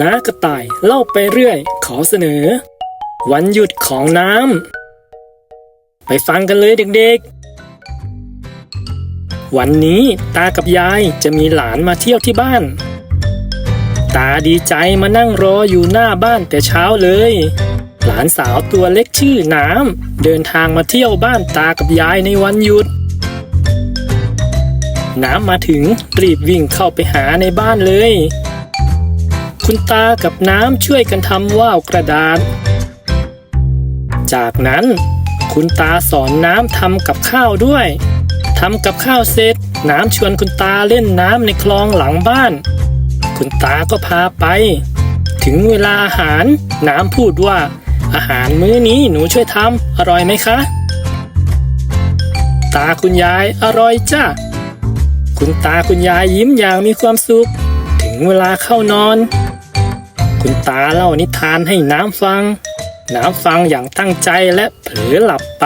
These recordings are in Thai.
น้ากระต่ายเล่าไปเรื่อย ขอเสนอ วันหยุดของน้ำไปฟังกันเลยเด็กๆ วันนี้ตากับยายจะมีหลานมาเที่ยวที่บ้าน ตาดีใจมานั่งรออยู่หน้าบ้านแต่เช้าเลย หลานสาวตัวเล็กชื่อน้ำเดินทางมาเที่ยวบ้านตากับยายในวันหยุด น้ำมาถึงรีบวิ่งเข้าไปหาในบ้านเลย คุณตากับน้ำช่วยกันทำว่าวกระดาษ จากนั้นคุณตาสอนน้ำทำกับข้าวด้วยทำกับข้าวเสร็จ น้ำชวนคุณตาเล่นน้ำในคลองหลังบ้าน คุณตาก็พาไป ถึงเวลาอาหาร น้ำพูดว่า อาหารมื้อนี้หนูช่วยทำอร่อยไหมคะ ตาคุณยายอร่อยจ้าคุณตาคุณยายยิ้มอย่างมีความสุข ถึงเวลาเข้านอน คุณตาเล่านิทานให้น้ำฟัง น้ำฟังอย่างตั้งใจและเผลอหลับไป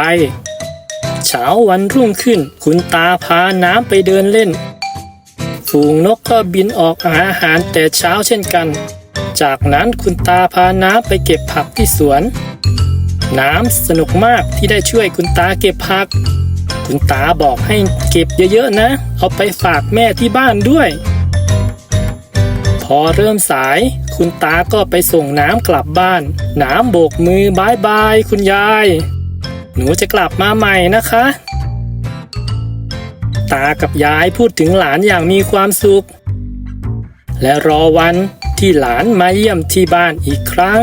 เช้าวันรุ่งขึ้น คุณตาพาน้ำไปเดินเล่น ฝูงนกก็บินออกหาอาหารแต่เช้าเช่นกัน จากนั้นคุณตาพาน้ำไปเก็บผักที่สวน น้ำสนุกมากที่ได้ช่วยคุณตาเก็บผัก คุณตาบอกให้เก็บเยอะๆนะ เอาไปฝากแม่ที่บ้านด้วย อเริ่มสาย คุณตาก็ไปส่งน้ำกลับบ้าน น้ำโบกมือบายบายคุณยาย หนูจะกลับมาใหม่นะคะ ตากับยายพูดถึงหลานอย่างมีความสุข และรอวันที่หลานมาเยี่ยมที่บ้านอีกครั้ง